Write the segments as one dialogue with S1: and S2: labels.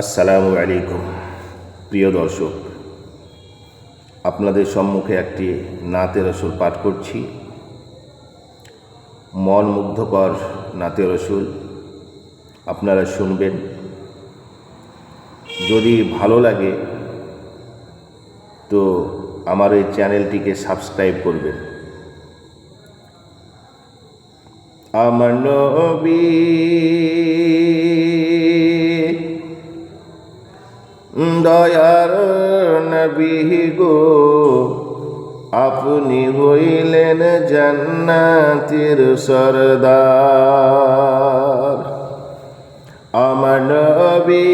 S1: আসসালামু আলাইকুম। প্রিয় দর্শক, আপনাদের সম্মুখে একটি নাতে রসুল পাঠ করছি। মন মুগ্ধকর নাতে রসুল আপনারা শুনবেন। যদি ভালো লাগে, তো আমার এই চ্যানেলটিকে সাবস্ক্রাইব করবেন। আমার নবী দয়ার নবী গো, আপনি হইলেন জান্নাতের সরদার। আমার নবী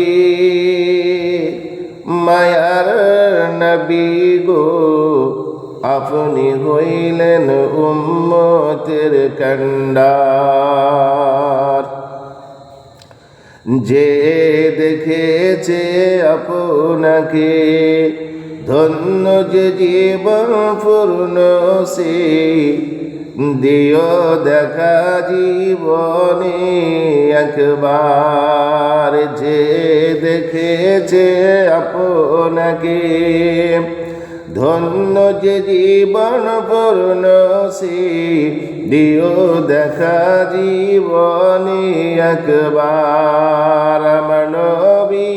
S1: মায়ার নবী গো, আপনি হইলেন উম্মতের কন্ডার যে দেখেছে আপনাকে, ধন্য যে জীবন পূর্ণ সে, দিও দেখা জীবনে একবার যে দেখেছে আপনাকে। ধন্য যে জীবন পূর্ণ সে, দিও দেখা জীবনে একবার আমার নবী।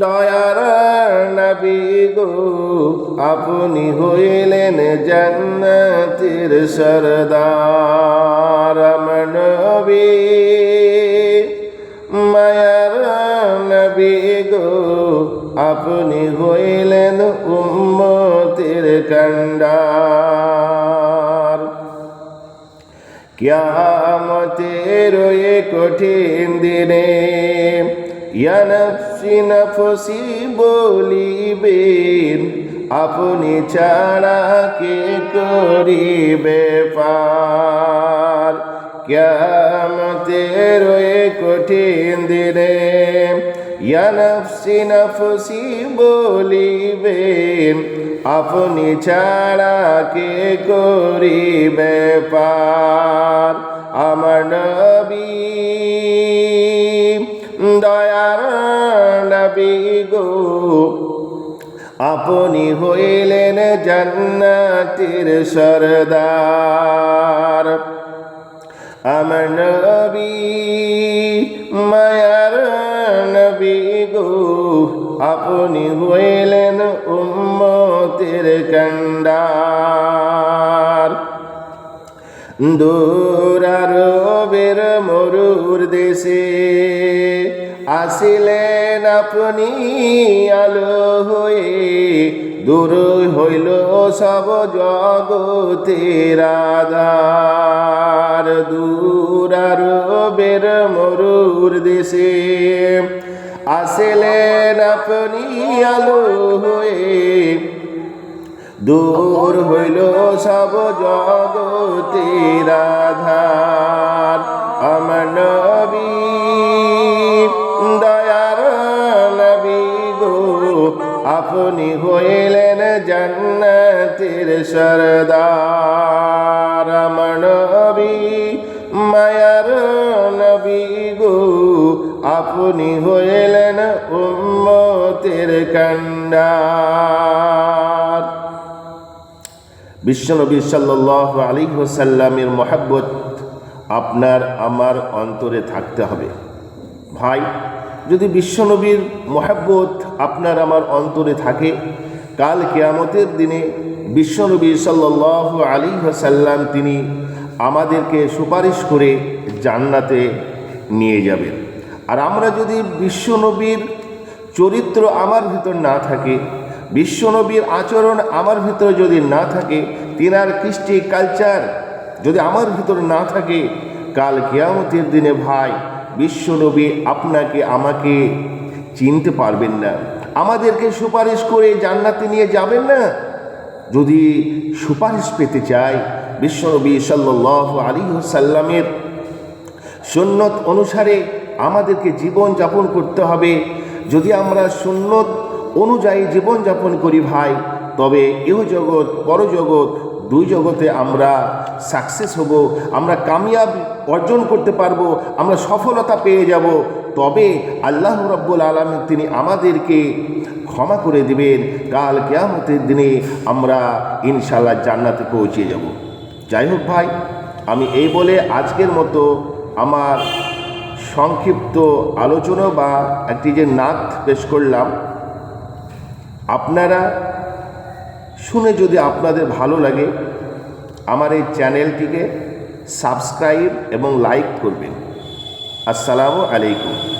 S1: দয়ার নবী গো, আপনি হইলেন জান্নাতের সরদার আমার মায়ার নবী গো আপনি হইলেন উম্মতের কন্ডার কিয়ামতের ওই কঠিন দিনে, ইয়া নফসি নফসি বলিবেন, আপনি ছাড়া কে করিবে পার? কিয়ামতের ওই কঠিন দিনে ইয়া নফসি নফসি বলিবেন আপনি ছাড়া কে করিবে পার আমার নবী দয়ার নবী গো, আপনি হইলেন জান্নাতের সরদার। আমার নবী নবী গো, আপনি হইলেন উম্মতের কন্ডার দূরারবের মরুর দেশে আসিলেন আপনি, আলো হয়ে দূর হইল সব জগতের আধার। দূরারবের মরুর দেশে আসিলেন আপনি আলো হয়ে। দূর হইল সব জগতের আধার আমার নবী, দয়ার নবী গো, আপনি হইলেন জান্নাতের সরদার। আমার আপনি হইলেন উম্মতের কন্ডার বিশ্বনবী সাল্লাহ আলী হোসাল্লামের মহাব্বত আপনার আমার অন্তরে থাকতে হবে। ভাই, যদি বিশ্বনবীর মহাব্বত আপনার আমার অন্তরে থাকে, কাল কেয়ামতের দিনে বিশ্বনবী সাল্লাহ আলী হোসাল্লাম তিনি আমাদেরকে সুপারিশ করে জান্নাতে নিয়ে যাবেন। আর আমরা যদি বিশ্বনবীর চরিত্র আমার ভিতর না থাকে, বিশ্বনবীর আচরণ আমার ভিতরে যদি না থাকে, তিনার কৃষ্টি কালচার যদি আমার ভিতরে না থাকে, কাল কেয়ামতের দিনে ভাই, বিশ্বনবী আপনাকে, আমাকে চিনতে পারবেন না। আমাদেরকে সুপারিশ করে জান্নাতে নিয়ে যাবেন না। যদি সুপারিশ পেতে চাই বিশ্বনবী সাল্লাহ আলী সাল্লামের সুন্নত অনুসারে আমাদেরকে জীবন যাপন করতে হবে। যদি আমরা সুন্নত অনুযায়ী জীবনযাপন করি ভাই, তবে ইহ জগৎ পরজগৎ দুই জগতে আমরা সাকসেস হব, আমরা কামিয়াব অর্জন করতে পারব, আমরা সফলতা পেয়ে যাব। তবে আল্লাহ রব্বুল আলম তিনি আমাদেরকে ক্ষমা করে দিবেন। কাল কেয়ামতের দিনে আমরা ইনশাল্লাহ জান্নাতে পৌঁছে যাব। যাই হোক ভাই, আমি এই বলে আজকের মতো আমার সংক্ষিপ্ত আলোচনা বা একটি যে নাথ পেশ করলাম, আপনারা শুনে যদি আপনাদের ভালো লাগে, আমার এই চ্যানেলটিকে সাবস্ক্রাইব এবং লাইক করবেন। আসসালামু আলাইকুম।